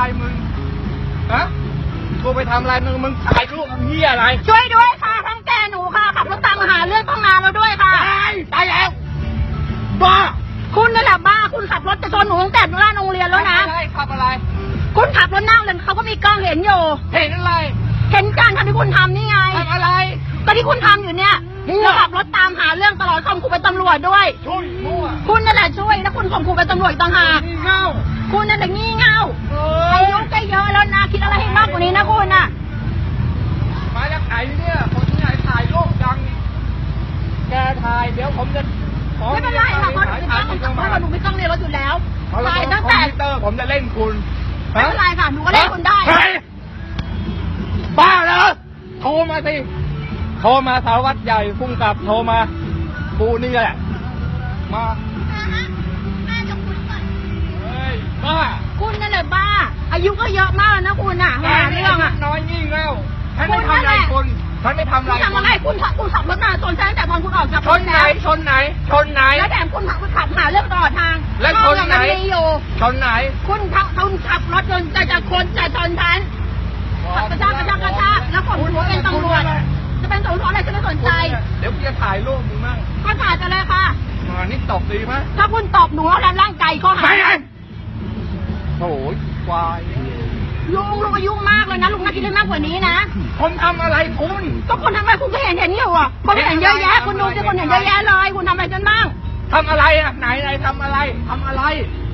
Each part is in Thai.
อะไรมึงฮะโทรไปทำอะไรมึงมึงถ่ายรูปมึงเฮียอะไรช่วยด้วยค่ะทั้งแกหนูค่ะขับรถตามมาหาเรื่องต้องนานแล้วด้วยค่ะ ตายตายแล้วบ้าคุณนั่นแหละบ้าคุณขับรถจะชนหนูตั้งแต่หน้าโรงเรียนแล้วนะอะไรขับอะไร คุณขับรถหน้าโรงเรียนเขาก็มีกล้องเห็นอยู่ เห็นอะไรเห็นการทำที่คุณทำนี่ไงทำอะไร ก็ที่คุณทำอยู่เนี่ยมั่วจะขับรถตามหาเรื่องตลอดข่มขู่เป็นตำรวจด้วย ช่วยมั่วคุณนั่นแหละช่วยแล้วคุณข่มขู่เป็นตำรวจอีกต่างหากนี่เง่าคุณนั่นแหละงี่เง่า เอ อายุก็เยอะแล้วนะคิดอะไรให้มากกว่านี้นะคุณน่ะ มาจากไหนเนี่ย คนที่ไหนถ่ายรูปดัง แกถ่าย เดี๋ยว ผมจะขอไม่เป็นไรค่ะเพราะหนูถ่ายไม่ถ่าต้ยองถ่ายเพราะว่าหนูไม่ต้องเรียนรถอยู่แล้วเอาละถ่ายคอตั้งมแต่พิวเตอร์ผมจะเล่นคุณไม่เป็นไรค่ะหนูก็เล่นคุณได้เฮ้ยบ้าเหรอโทรมาสิโทรมาสารวัตรใหญ่พุ่งกับโทรมากูนี่แหละมาเฮ้ยบ้าคุณนั่นแหละบ้า อายุก็เยอะมากแล้วนะคุณอะหาเรื่องอะน้อยยิ่งแล้วฉันไม่คุณนั่ทำนอะแหไรละคุณฉันไม่ทำคุณอะไรทำอะไรคุณขับคุณ ชรนถไหนแล้วชนไหน ชนไหน แล้วแถมคุณขับคุณขับหาเรื่องตลอดทางแล้วชนไหนกล้องยังมีอยู่ ชนไหน คุณขับคุณขับรถจนจะจะคนจะชนฉันขับกระชากกระชากกระชากแล้วผมถือว่าเป็นตำรวจ จะเป็นตำรวจอะไรฉันไม่สนใจ เดี๋ยวพี่จะถ่ายรูปมึงมั่งก็ถ่ายไปเลยค่ะมานี่ตบดีไหมถ้าคุณตอบหนูแล้วทำร่างกายข้อหาไปเลยโถ่ควายลุงลุงอายุมากเลยนะลุงน่าคิดได้มากกว่านี้นะผมทำอะไรคุณก็คนทำอะไรคุณก็เห็นเห็นอยู่อะคนเห็นเยอะแยะคุณดูสิคนเห็นเยอะแยะเลย คุณทำอะไรกันบ้าง ทำอะไรอะไหนไหนทำอะไรทำอะไร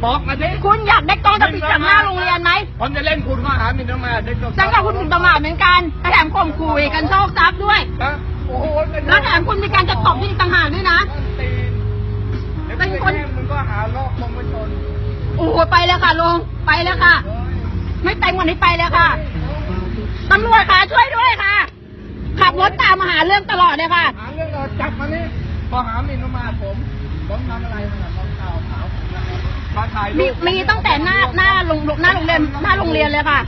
บอกมาดิคุณอยากได้กล้องจะปิดจากหน้าโรงเรียนไหมผมจะเล่นคุณข้อหาหมิ่นประมาทเด็กจังกับคุณหมิ่นประมาทเหมือนกันแถมข่มขู่อีกกันโชคทรัพย์ด้วยนะโอ้โหเป็นแล้วแถมคุณมีการจะตบที่ต่างหากด้วยนะ ตีนเดี๋ยวเป็นคนแม่มึงก็หาลอกคงไปชนโอ้โหไปเลยค่ะลุงไปเลยค่ะ ไม่เต็มกว่านี้ไปเลยค่ะตำรวจค่ะช่วยด้วยค่ะ ขับรถตามมาหาเรื่องตลอดเลยค่ะ หาเรื่องเราจับมานี่ พอหาหมิ่นประมาทผมผมทำอะไรมาล่ะผมข่าวขาวผมนะมาถ่ายรูมีปมีตั้งแต่หน้าหน้าโรงหน้าโรงเรียนหน้าโรงเรียนเลยค่ะ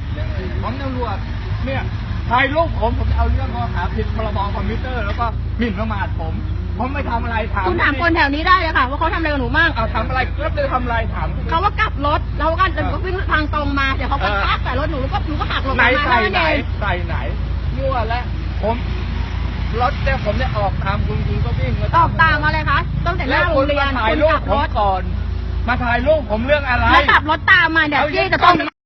ผมตำรวจเนี่ยถ่ายรูปผมผมจะเอาเรื่องข้อหาผิดพรบคอมพิวเตอร์แล้วก็หมิ่นประมาทผมผมไม่ทำอะไรถามคุณถามคนแถวนี้ได้เลยค่ะ ว่าเขาทำอะไรกับหนูบ้างเอาทำอะไรแล้วจะทำอะไรถาม เขาว่ากลับรถแล้วก็จะวิ่งทางตรงมาเดี๋ยวเขาก็เออ ทักใส่รถหนูแล้วก็หนูก็หักหลบไหนมาใส่นั่นไหนเองใส่ไหนมั่วแล้วผม รถเนี่ยผมเนี่ยออกตามคุณคุณก็วิ่งออกตามมาเลยคะตั้งแต่หแล้น้าวโรคุงณเรียนมาถ่ายคุณรูปขับผรมถก่อน มาถ่ายรูปผมเรื่องอะไร แล้วขับรถตามมาเดี๋ยวเอาพี่จะต้อง